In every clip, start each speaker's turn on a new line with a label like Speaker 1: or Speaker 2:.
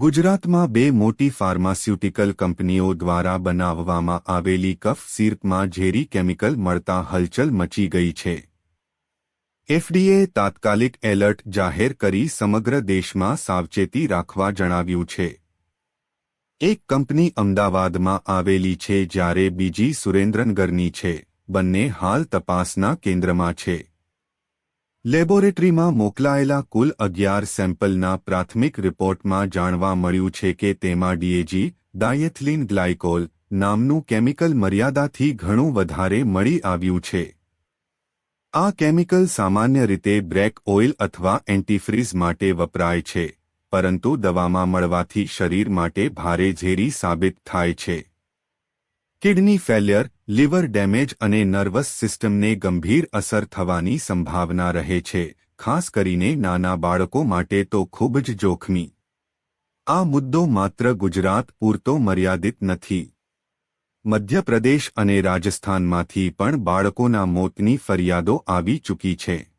Speaker 1: ગુજરાતમાં બે મોટી ફાર્માસ્યુટિકલ કંપનીઓ દ્વારા બનાવવામાં આવેલી કફ સિરપમાં ઝેરી કેમિકલ મળતા હલચલ મચી ગઈ છે. એફડીએ તાત્કાલિક એલર્ટ જાહેર કરી સમગ્ર દેશમાં સાવચેતી રાખવા જણાવ્યું છે. એક કંપની અમદાવાદમાં આવેલી છે જ્યારે બીજી સુરેન્દ્રનગરની છે. બંને હાલ તપાસના કેન્દ્રમાં છે. લેબોરેટરીમાં મોકલાયેલા કુલ અગિયાર સેમ્પલના પ્રાથમિક રિપોર્ટમાં જાણવા મળ્યું છે કે તેમાં ડીએજી, ડાયેથલિન ગ્લાયકોલ નામનું કેમિકલ મર્યાદાથી ઘણું વધારે મળી આવ્યું છે. આ કેમિકલ સામાન્ય રીતે બ્રેક ઓઇલ અથવા એન્ટીફ્રીઝ માટે વપરાય છે, પરંતુ દવામાં મળવાથી શરીર માટે ભારે ઝેરી સાબિત થાય છે. કિડની ફેલિયર લીવર ડેમેજ અને નર્વસ સિસ્ટમને ગંભીર અસર થવાની સંભાવના રહે છે, ખાસ કરીને નાના બાળકો માટે તો ખૂબ જ જોખમી. આ મુદ્દો માત્ર ગુજરાત પૂરતો મર્યાદિત નથી. મધ્યપ્રદેશ અને રાજસ્થાનમાંથી પણ બાળકોના મોતની ફરિયાદો આવી ચૂકી છે.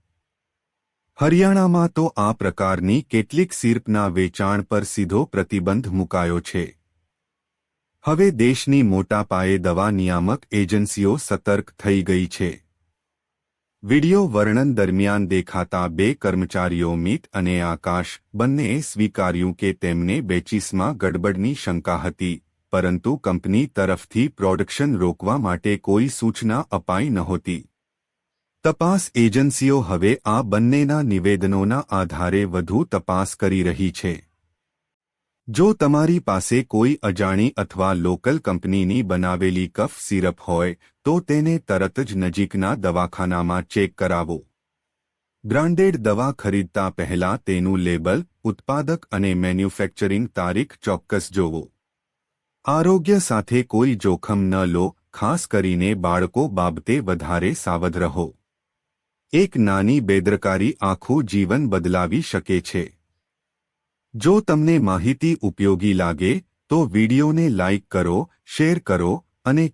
Speaker 1: હરિયાણામાં તો આ પ્રકારની કેટલીક સિર્પના વેચાણ પર સીધો પ્રતિબંધ મુકાયો છે. હવે દેશની મોટા પાયે દવા નિયામક એજન્સીઓ સતર્ક થઈ ગઈ છે. વિડિયો વર્ણન દરમિયાન દેખાતા બે કર્મચારીઓ મિત અને આકાશ બંનેએ સ્વીકાર્યું કે તેમને બેચીસમાં ગડબડની શંકા હતી, પરંતુ કંપની તરફથી પ્રોડક્શન રોકવા માટે કોઈ સૂચના અપાઈ નહોતી. તપાસ એજન્સીઓ હવે આ બંનેના નિવેદનોના આધારે વધુ તપાસ કરી રહી છે. જો તમારી પાસે કોઈ અજાણી અથવા લોકલ કંપનીની બનાવેલી કફ સિરપ હોય, તો તેને તરત જ નજીકના દવાખાનામાં ચેક કરાવો. બ્રાન્ડેડ દવા ખરીદતા પહેલા તેનું લેબલ, ઉત્પાદક અને મેન્યુફેક્ચરિંગ તારીખ ચોક્કસ જોવો. આરોગ્ય સાથે કોઈ જોખમ ન લો, ખાસ કરીને બાળકો બાબતે વધારે સાવધ રહો. એક નાની બેદરકારી આખું જીવન બદલાવી શકે છે. જો તમને માહિતી ઉપયોગી લાગે તો વિડિયોને લાઇક કરો શેર કરો અને